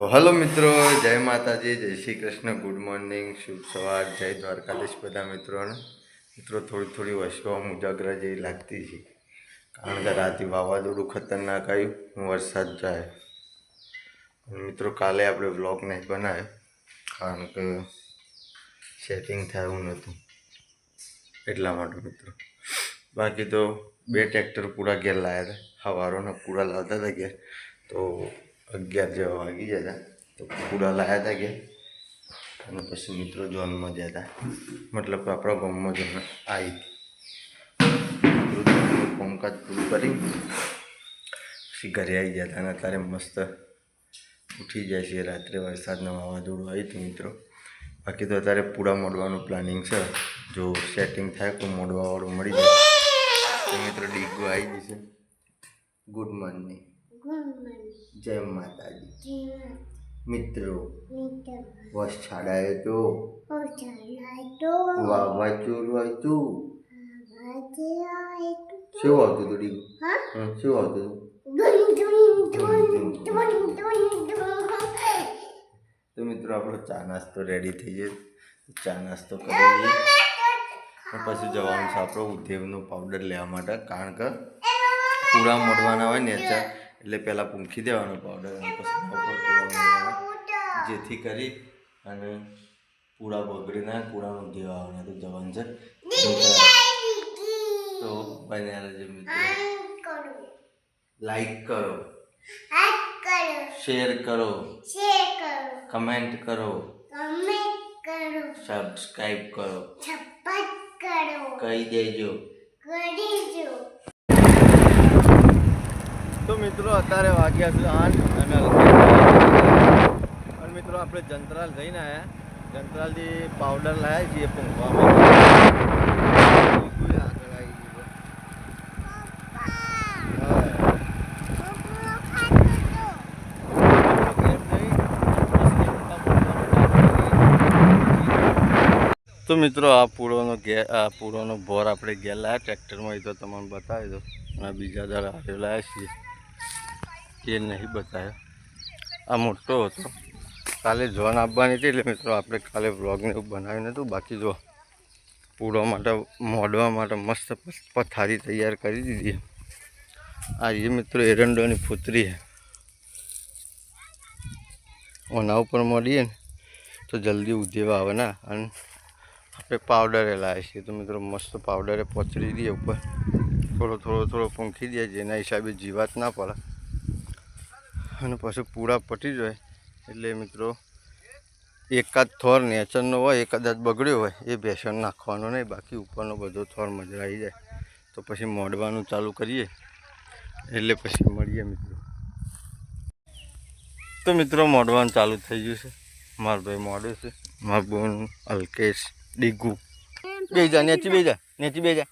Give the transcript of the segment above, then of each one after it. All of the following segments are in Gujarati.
હલો મિત્રો, જય માતાજી, જય શ્રી કૃષ્ણ, ગુડ મોર્નિંગ, શુભ સવાર, જય દ્વારકાધીશ બધા મિત્રોને. મિત્રો, થોડી થોડી વસ્તુઓ ઉજાગરા જેવી લાગતી છે, કારણ કે રાતે વાવાઝોડું ખતરનાક આવ્યું વરસાદ જાય. મિત્રો, કાલે આપણે વ્લોગ નહીં બનાવ્યો, કારણ કે સેટિંગ થયું નહોતું. એટલા માટે મિત્રો. બાકી તો બે ટ્રેક્ટર પૂરા ઘેર લાવ્યા હતા હવારોને પૂરા લાવતા હતા ઘેર. તો અગિયાર જેવા વાગી જતા તો કુડા લાવ્યા હતા કે અને પછી મિત્રો જોનમાં જતા મતલબ કે આપણા ગામમાં જોન આવી કામકાજ પૂરું કરી. પછી ઘરે આવી જતા અને અત્યારે મસ્ત ઉઠી જાય છે. રાત્રે વરસાદના વાવાઝોડું આવી હતું મિત્રો. બાકી તો અત્યારે પૂરા મોડવાનું પ્લાનિંગ છે. જો સેટિંગ થાય તો મોડવાવાળું મળી જાય. તો મિત્રો ડીગો આવી જશે. Good morning. જય માતાજી. મિત્રો વસ છાડાયો તો? વાવાઝોડું આવ્યું શું આવતું હતું ડીગો? હં, શું આવતું તો મિત્રો આપણો ચા નાસ્તો રેડી થઈ જાય ચા નાસ્તો કરી લઈએ પછી જવાનું છે આપણો ઉદ્યોગનો પાવડર લેવા માટે. કારણ કે પૂરા મળવાના હોય ને ચા. એટલે પહેલાં પૂંખી દેવાનો પાવડર અને પછી જેથી કરી અને પૂરા બગડી ના પૂરાનો દેવા આવવાના તો જવાનું છે. તો બન્યા રહેજો મિત્રો. લાઈક કરો. શેર કરો. કમેન્ટ કરો. સબસ્ક્રાઈબ કરો. કહી દેજો. તો મિત્રો અત્યારે વાગ્યા છે આઠ અને અને મિત્રો આપણે જંતરાલ જઈને આવ્યા જંતરાલથી પાવડર લાવ્યા છીએ તો મિત્રો આ પૂળોનો ગે આ પૂરોનો ભોર આપણે ગયા લાયા. ટ્રેક્ટરમાં એ તો તમને બતાવી દો અને બીજા દર લાવ્યા છીએ. એ નહીં બતાવ્યો આ મોટો હતો. કાલે જોન આપવાની હતી એટલે મિત્રો આપણે કાલે વ્લોગને એવું બનાવ્યું નહોતું બાકી જો પૂરો માટે, મોડવા માટે મસ્ત પથારી તૈયાર કરી દીધી. આ એ મિત્રો એરંડોની ફૂતરી છે. ઓના ઉપર મોડીએ ને તો જલ્દી ઉધેવા આવે ના. અને આપણે પાવડરે લાવીએ છીએ. તો મિત્રો મસ્ત પાવડરે પચડી દઈએ ઉપર. થોડો થોડો થોડો પંખી દઈએ જેના હિસાબે જીવાત ના પડે. અને પછી પૂરા પટી જાય. એટલે મિત્રો એકાદ થોર નેચરનો હોય એ કદાચ બગડ્યો હોય એ બેસન નાખવાનો નહીં બાકી ઉપરનો બધો થોર મજરાઈ જાય. તો પછી મોડવાનું ચાલુ કરીએ. એટલે પછી મળીએ મિત્રો. તો મિત્રો મોડવાનું ચાલુ થઈ ગયું છે. મારો ભાઈ મોડું છે. મારું બોન અલ્કેશ ડીગુ. બે જા નેચી બે જા નેચી બે જા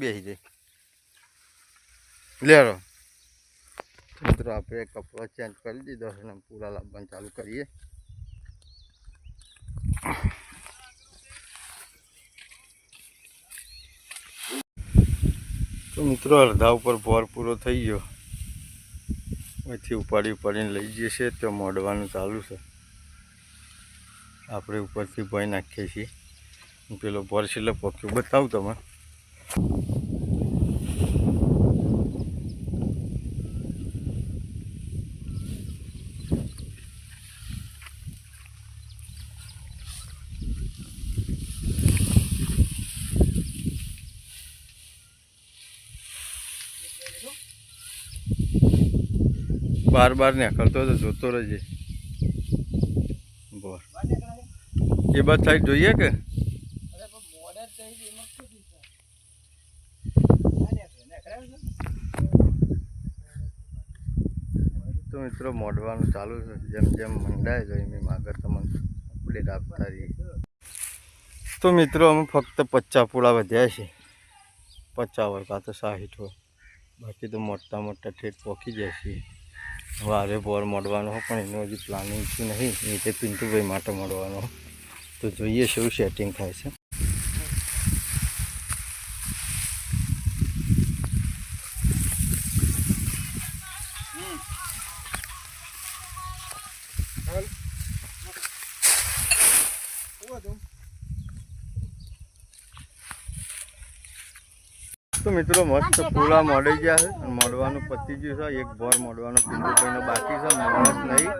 બેસી જાય. લેરો. મિત્રો, આપણે કપડો ચેન્જ કરી દીધો અને પૂરા લાવવાનું ચાલુ કરીએ. તો મિત્રો, અડધા ઉપર ભોર પૂરો થઈ ગયો. અહીંથી ઉપાડી ઉપાડીને લઈ જઈએ છીએ તો મોડવાનું ચાલુ છે. આપણે ઉપરથી ભોય નાખીએ છીએ. પેલો ભોર છેલ્લે પોક્યું, બતાવું તમે બાર બાર નીકળતો તો જોતો રહેજે. બોર એ બાદ થાય જોઈએ કે? તો મિત્રો મોડવાનું ચાલુ છે. જેમ જેમ મંડાય તો એમ આગળ તમને અપડેટ આપતા રહીએ. તો મિત્રો અમે ફક્ત પચાસ પૂળા વધ્યા છે. પચાસ હોય તો સાહીઠ હોય. બાકી તો મોટા મોટા ઠેઠ પહોંચી જાય છે. વારે બોર મળવાનો પણ એનું હજી પ્લાનિંગ છે નહીં. એ તે પિન્ટુભાઈ માટે મળવાનો તો જોઈએ શું સેટિંગ થાય છે. તો મિત્રો મસ્ત પૂળા મળી ગયા છે. અને મોડવાનું પતી ગયું છે એક ભોર મોડવાનો પિંડો ભાઈનો બાકી છે માણસ નહીં.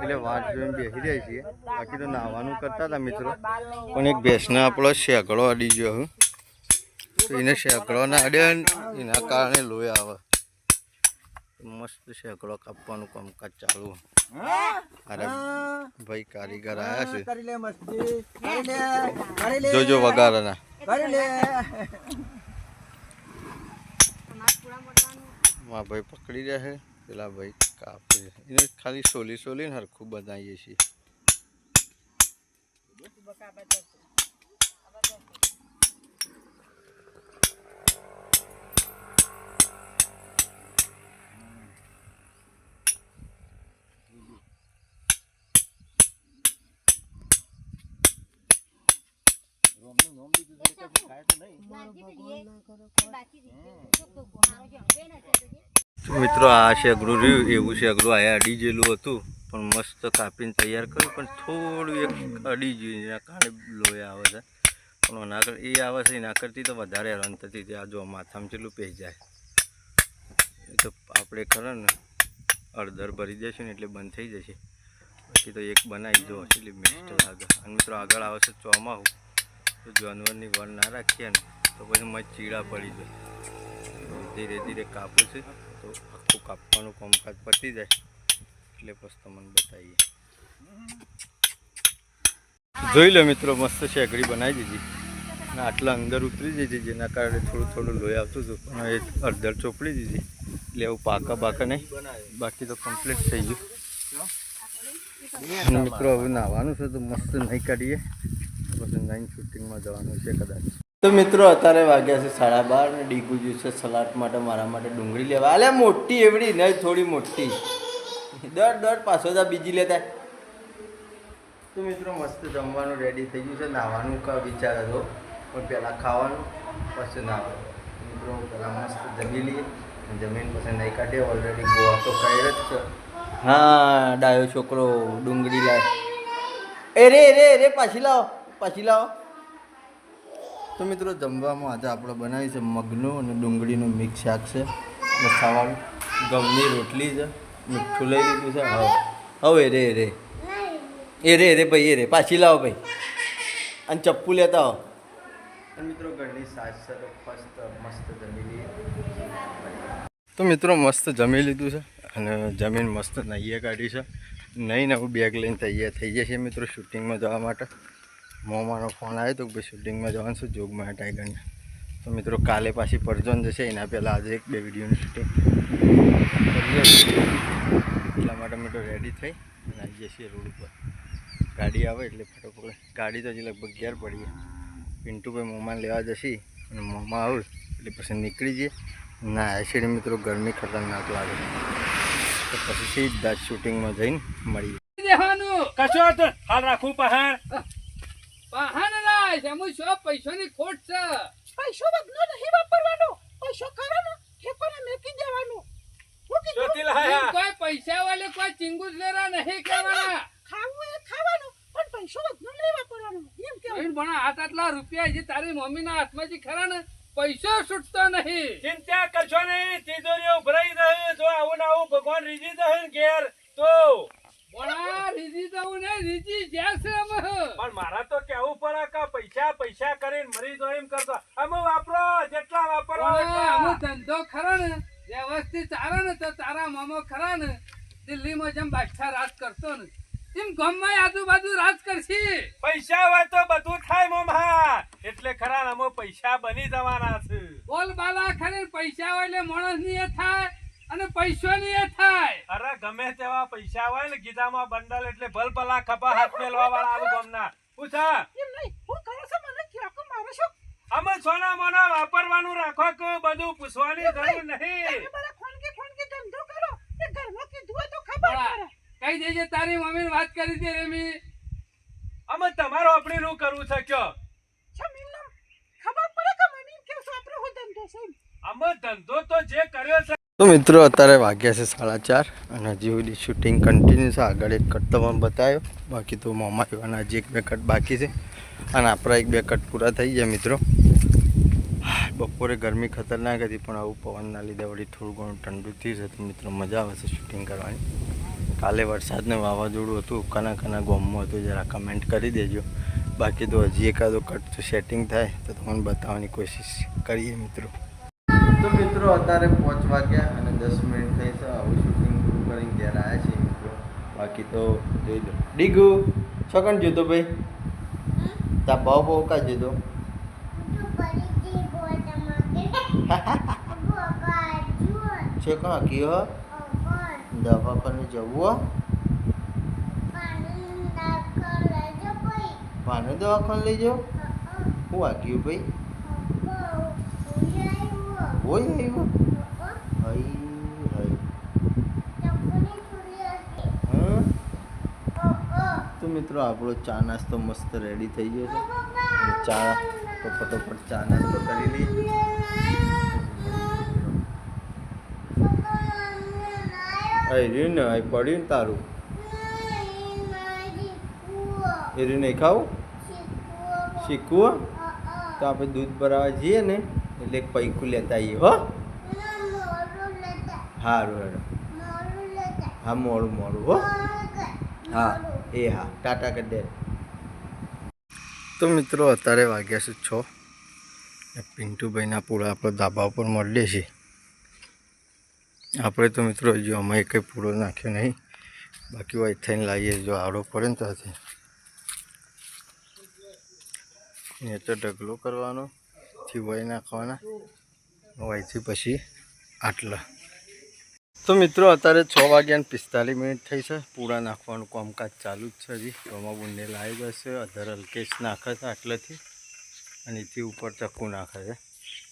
એટલે વાત જોઈને બેસી રહ્યા છીએ. બાકી તો નાહવાનું કરતા હતા મિત્રો. પણ એક ભેંસને આપણો શેકડો અડી ગયો હું. તો એને શેકડો ના અડ્યો એના કારણે લોહી આવે. મસ્ત શેકડો કાપવાનું કામકાજ ચાલુ. અરે ભાઈ કારીગર આવ્યા છે. કરી લે કરી લે જોજો વગાડના માં ભાઈ પકડી રહ્યા પેલા ભાઈ કાપી રહે એને ખાલી સોલી સોલીને હરખું બનાવીએ છીએ. મિત્રો આ શેગડું રહ્યું એવું શેગડું આયા અડી જેલું હતું પણ મસ્ત કાપીને તૈયાર કર્યું પણ થોડું એક અડી ગયું એના કારણે લોહી આવે છે. પણ ના કર એ આવે છે એના કરતી તો વધારે હેરાન થતી હતી આ જો માથામાં ચેટલું પહેરી જાય. એ તો આપણે ખરા ને અડધર ભરી જશે ને એટલે બંધ થઈ જશે. પછી તો એક બનાવી દો એટલે મિસ્ટ લાગે. અને મિત્રો આગળ આવે છે ચોમાહું. તો જાનવરની વર ના રાખીએ ને, તો પછી મારે ચીડા પડી જાય. ધીરે ધીરે કાપું છે, તો આખું કાપવાનું કામકાજ પતી જાય. એટલે પછી તમને બતાવીએ. જોઈ લો મિત્રો, મસ્ત શેકડી બનાવી દીધી. અને આટલા અંદર ઉતરી દીધી, જેના કારણે થોડું થોડું લોહી આવતું હતું, પણ એ અડધર ચોપડી દીધી. એટલે એવું પાકા પાકા નહીં, બાકી તો કમ્પ્લીટ થઈ ગયું. મિત્રો, હવે નાહવાનું છે, તો મસ્ત નહીં કાઢીએ. નાઈન શૂટિંગમાં જવાનું છે કદાચ. તો મિત્રો, અત્યારે વાગ્યા છે સાડા બાર ને ડીગુ જ્યુસ છે સલાડ માટે, મારા માટે ડુંગળી લેવા. અલે મોટી એવડી નહીં થોડી મોટી. દર દર પાછો જા બીજી લેતા. તો મિત્રો, મસ્ત જમવાનું રેડી થઈ ગયું છે. નાહવાનું કા વિચાર હતો, પણ પહેલાં ખાવાનું, પછી નાહવાનું. મિત્રો, પહેલાં મસ્ત જમી લઈએ. જમીન પછી નહીં કાઢીએ ઓલરેડી ગોવા તો ખાઈ જ છે. હા, ડાયો છોકરો ડુંગળી લાય. એ રે રે, પાછી લાવો. પાછી લાવો. તો મિત્રો જમવામાં આજે આપણે બનાવી છે મગનું અને ડુંગળીનું મિક્સ શાક છે. રસાવાળું ગમની રોટલી છે. મીઠું લઈ લીધું છે. હવે હવે રે રે. એ રે રે ભાઈ એ રે. પાછી લાવો ભાઈ. અને ચપ્પુ લેતા આવો. મિત્રો ઘરની સાસ છે તો મસ્ત મસ્ત જમી લઈએ. તો મિત્રો મસ્ત જમી લીધું છે અને જમીન મસ્ત નહીએ કાઢી છે. નહીં નવું બેગ લઈને તૈયાર થઈ જશે મિત્રો શૂટિંગમાં જવા માટે. મોમાનો ફોન આવ્યો તો ભાઈ શૂટિંગમાં જવાનું છું જોગમાં ટાઈગરને. તો મિત્રો કાલે પાછી પરજોન જશે, એના પહેલાં આજે એક બે વિડીયોની શૂટિંગ એટલા માટે મિત્રો રેડી થઈ અને આવીએ છીએ રોડ ઉપર. ગાડી આવે એટલે ફટોફટ. ગાડી તો હજી લગભગ ઘેર પડી પિન્ટુભાઈ મોમાને લેવા જશે અને મોમા આવે એટલે પછી નીકળી જઈએ. ના એસીડી મિત્રો ગરમી ખતરનાક લાગે. તો પછી સીધા શૂટિંગમાં જઈને મળીએ. કશો પહાડ. વાહન લાય એમાં શું પૈસાની ખોટ છે? પૈસો બદલો નહીં વાપરવાનો. પૈસો કરો ને ઠેકોને મેકી દેવાનો. મૂકી દો. જોતી લાયા કોઈ પૈસા વાલે કોઈ ચિંગુસ લેરા નહીં કહેવાના. ખાવું એ ખાવાનું પણ પૈસો બદલો નહીં વાપરવાનો. એમ કેવું એમ ભણા આટલા રૂપિયા જે તારી મમ્મીના ખરા ને પૈસો છૂટતો નહીં. ચિંતા કરશો નહીં તિજોરીઓ ભરાઈ રહે જો આવું ને આવું ભગવાન રીજી દે ને ઘેર તો. ભણા રીજી દઉં ને રીજી જ્યાં છે પણ મારા તો કેવું પડે કે પૈસા પૈસા કરીને મરી એમ કરતો. અમે વાપરો જેટલા એટલા. અમે ધંધો ખરો ને વ્યવસ્થિત ચાલો ને તો તારા મામો ખરા ને. દિલ્હીમાં જેમ બાદશાહ રાજ કરતો ને એમ ગામમાં આજુબાજુ રાજ કરશી. પૈસા હોય તો બધું થાય મોમા એટલે ખરા અમો પૈસા બની જવાના છે. બોલ બાલા ખરે પૈસા હોય એટલે માણસની એ થાય અને પૈસો ની એ થાય. અરે ગમે તેવા પૈસા હોય ને ગીધામાં બંડલ એટલે ભલ ભલા ખભા હાથ મેલવા વાળા આવું ગમના. પૂછા એમ નહીં હું કરો છો મને કહો કે મારો શું અમે સોના મોના વાપરવાનું રાખો કે બધું પૂછવાની જરૂર નહીં. તમે મારા ખોનગી ખોનગી ધંધો કરો. એ ઘરમાં કીધું તો ખબર પડે. કઈ દેજે તારી મમ્મી વાત કરી દે રેમી. અમે તમારો આપણે નું કરવું છે કયો? છમ એમને ખબર પડે કે મમ્મી કે કેવું હો ધંધો છે અમે ધંધો તો જે કર્યો છે. તો મિત્રો અત્યારે વાગ્યા છે સાડા ચાર અને હજી સુધી શૂટિંગ કન્ટિન્યુ છે. આગળ એક કટ તમને બતાવ્યો. બાકી તો મોમાં એવાના હજી એક બે કટ બાકી છે. અને આપણા એક બે કટ પૂરા થઈ ગયા મિત્રો. બપોરે ગરમી ખતરનાક હતી પણ આવું પવનના લીધે વળી થોડું ઘણું ઠંડુ થયું છે. તો મિત્રો મજા આવે છે શૂટિંગ કરવાની. કાલે વરસાદને વાવાઝોડું હતું કાના કના ગોમમાં હતું જરા કમેન્ટ કરી દેજો. બાકી તો હજી એકાદો કટ તો સેટિંગ થાય તો તમને બતાવવાની કોશિશ કરીએ મિત્રો. તો મિત્રો અત્યારે પાંચ વાગ્યા અને દસ મિનિટ થઈ છે. આવું શૂટિંગ કરીને ઘેર આવ્યા છીએ મિત્રો. બાકી તો જોઈ લો. ડીગુ છકણ જોતો ભાઈ? તા બહુ બહુ કા જોતો? છે કા, કયો? દવાખાને જવું હો? પાને દવાખાને લઈ જાઓ? શું વાગ્યું ભાઈ? હોય આવ્યો? હઈ હં? તો મિત્રો આપણો ચા નાસ્તો મસ્ત રેડી થઈ ગયો છે. ચા ફટોફટ ચા નાસ્તો કરી લઈએ. અહીં રહ્યું ને અહીં પડ્યું ને તારું. એ રહ્યું નહીં ખાવું? શીખવું? તો આપણે દૂધ ભરાવા જઈએ ને, એટલે એક પૈકું લેતા આવીએ હો. સારું હેડો હા, મોડું મોડું, હો. હા, એ હા, ટાટા દે. તો મિત્રો, અત્યારે વાગ્યા છે છ. પિન્ટુભાઈના પૂળા આપણે ધાબા ઉપર મળીએ છીએ. આપણે તો મિત્રો જો અમે કંઈ પૂળો નાખ્યો નહીં. બાકી હોય થઈને લાવીએ જો આડો પડે ને ત્યાંથી. એ તો ઢગલો કરવાનો થી વહી નાખવાના વહીથી પછી આટલા. તો મિત્રો અત્યારે છ વાગ્યાને પિસ્તાલીસ મિનિટ થઈ છે. પૂરા નાખવાનું કામકાજ ચાલુ જ છે હજી. તોમાં બુંદે લાવી જશે, અધર હલકેશ નાખે છે આટલેથી. અને એથી ઉપર ચક્કું નાખે છે.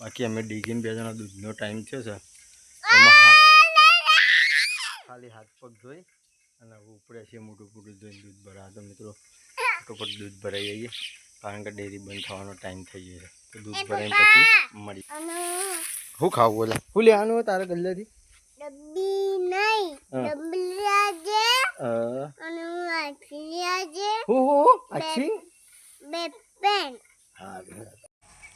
બાકી અમે ડીગીને બે જણા દૂધનો ટાઈમ થયો છે. એમાં ખાલી હાથ પગ ધોઈ અને ઉપડે છે મોટું મોટું ધોઈને દૂધ ભરા તો મિત્રો ફટોફટ દૂધ ભરાઈ જઈએ. કારણ કે ડેરી બંધ થવાનો ટાઈમ થઈ ગયો છે. તો દૂધ ભરાઈને પછી મળી. શું ખાવું બોલા? શું લેવાનું હોય તારે ગલ્લેથી? ડબ્બી નહીં. હા. ડબ્બી લાજે અ, અને હું આખી લાજે હું હું અચ્છી બે પેન. હા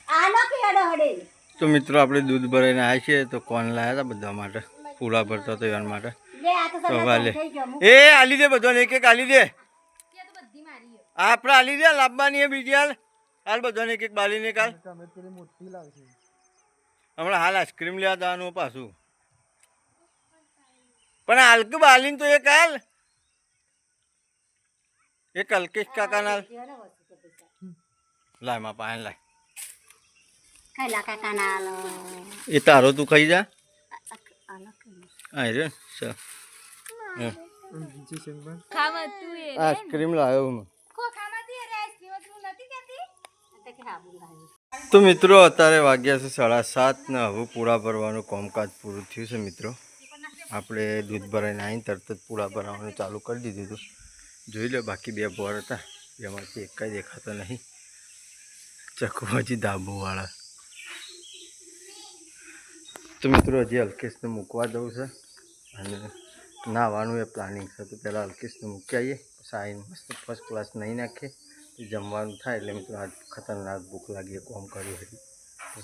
આનો કેડો હડે. તો મિત્રો આપણે દૂધ ભરાઈને આવ્યા છીએ. તો કોણ લાવ્યા હતા બધા માટે? પૂરા ભરતો હતા એના માટે. એ આલી દે બધાને એક એક આલી દે. આપણે આલી દે લાંબાની એ બીજી હાલ. હાલ બધાને એક એક બાલીને કાલ હમણાં હાલ આઈસ્ક્રીમ લેવા જવાનું પાછું. પણ હાલક બાલીને તો એક હાલ. એક અલ્કેશ કાકા ના લાયમાં પાણી લાય. ખાઈલા કાકા ના એ તારો તું ખાઈ જા. આ રે ચાલ આઈસ્ક્રીમ લાવ્યો હું. તો મિત્રો અત્યારે વાગ્યા છે સાડા સાત ને હવે પૂરા ભરવાનું કામકાજ પૂરું થયું છે મિત્રો. આપણે દૂધ ભરાઈને આવીને તરત જ પૂરા ભરાવાનું ચાલુ કરી દીધું હતું. જોઈ લો બાકી બે ભર હતા. એમાંથી એક જ દેખાતો નહીં. ચકવાજી ધાબુવાળા. તો મિત્રો હજી અલ્કેશને મૂકવા જવું છે. અને નાહવાનું એ પ્લાનિંગ છે. તો પહેલાં અલ્કેશને મૂકી આવીએ. પછી મસ્ત ફર્સ્ટ ક્લાસ નહીં નાખીએ જમવાનું થાય. એટલે મિત્રો આજ ખતરનાક ભૂખ લાગી. કોમ કર્યું હતી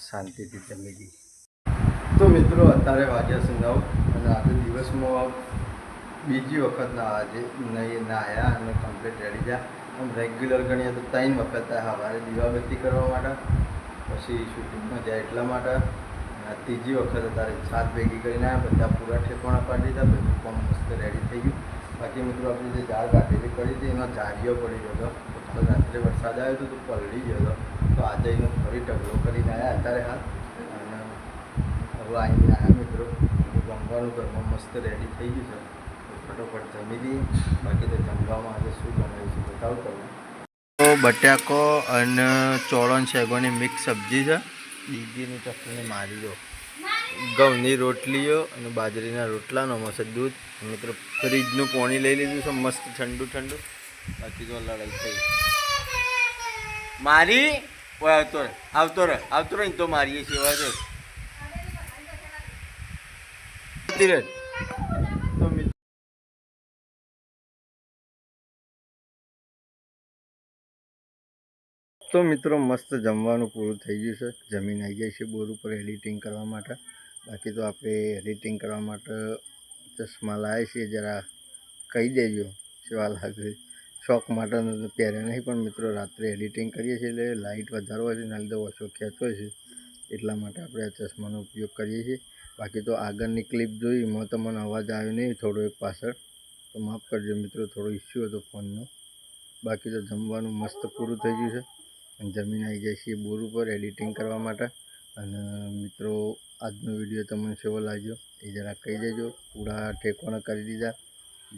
શાંતિથી જમી દઈએ તો મિત્રો, અત્યારે વાગ્યા છે અને આજે દિવસમાં બીજી વખત ના આજે નહીં નાહ્યા અને કમ્પ્લીટ રેડી ગયા આમ રેગ્યુલર ગણીએ તો ત્રણ વખત સવારે દીવાબત્તી કરવા માટે, પછી શૂટિંગમાં જાય એટલા માટે. આ ત્રીજી વખત અત્યારે સાત ભેગી કરીને આવ્યા બધા પૂરા ઠેકોણા પાડી દીધા બધું પણ મસ્ત રેડી થઈ ગયું. બાકી મિત્રો આપણે જે ઝાડ કાઢેલી પડી હતી એનો ઝાડીઓ પડી ગયો હતો. રાત્રે વરસાદ આવ્યો હતો તો પલળી ગયો હતો. તો આજે એનો ફરી ઢગલો કરીને આવ્યા અત્યારે હાલ. અને હવે આવીને આવ્યા મિત્રો. જમવાનું ઘરમાં મસ્ત રેડી થઈ ગયું છે. ફટોફટ જમી લઈએ. બાકી તો જમવામાં આજે શું બનાવીશું બતાવું તમને. બટાકો અને ચોળણ શેગોની મિક્સ સબ્જી છે. દીદીની ચટણી મારી દો. ઘઉંની રોટલીઓ અને બાજરીના રોટલાનો મસ્ત દૂધ. મિત્રો ફ્રીજનું પાણી લઈ લીધું છે મસ્ત ઠંડુ ઠંડુ. બાકી તો લડાઈ થઈ. મારી? ઓય આવતો રહે આવતો રહે આવતો રહે ને તો મારીએ છીએ છે ધીરજ તો મિત્રો મસ્ત જમવાનું પૂરું થઈ ગયું છે. જમીન આવી જાય છે બોર ઉપર એડિટિંગ કરવા માટે. બાકી તો આપણે એડિટિંગ કરવા માટે ચશ્મા લાવીએ છીએ. જરા કહી દેજો સેવા લાગે. શોખ માટે પહેર્યા નહીં, પણ મિત્રો રાત્રે એડિટિંગ કરીએ છીએ એટલે લાઇટ વધારો હોય છે એના લીધે ઓછો ખેંચો છે. એટલા માટે આપણે આ ચશ્માનો ઉપયોગ કરીએ છીએ. બાકી તો આગળની ક્લિપ જોઈ, એમાં તમને અવાજ આવ્યો નહીં, થોડો એક પાછળ. તો માફ કરજો મિત્રો, થોડો ઇસ્યુ હતો ફોનનો. બાકી તો જમવાનું મસ્ત પૂરું થઈ ગયું છે. જમીન આવી જાય છે બોર ઉપર એડિટિંગ કરવા માટે. અને મિત્રો, આજનો વીડિયો તમને કેવો લાગ્યો એ જરા કહી દેજો. પૂરા ઠેકોણા કરી દીધા,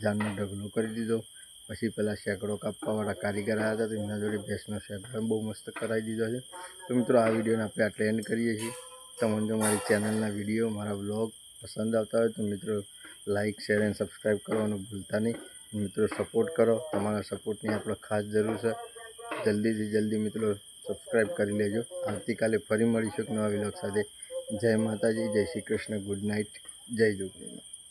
જાનનો ઢગલો કરી દીધો. પછી પેલા શેકડો કાપવાવાળા કારીગર આવ્યા હતા તો એમના જોડે ભેંસનો સેંકડો બહુ મસ્ત કરાવી દીધો છે. તો મિત્રો, આ વિડીયોને આપણે આટલે એન્ડ કરીએ છીએ. તમને જો મારી ચેનલના વીડિયો, મારા બ્લોગ પસંદ આવતા હોય તો મિત્રો લાઇક શેર એન્ડ સબસ્ક્રાઈબ કરવાનું ભૂલતા નહીં. મિત્રો સપોર્ટ કરો. તમારા સપોર્ટની આપણે ખાસ જરૂર છે. જલ્દીથી જલ્દી મિત્રો સબસ્ક્રાઈબ કરી લેજો. આવતીકાલે ફરી મળીશું એક નવા વિલોક સાથે. જય માતાજી, જય શ્રી કૃષ્ણ. ગુડ નાઇટ જય જોગણી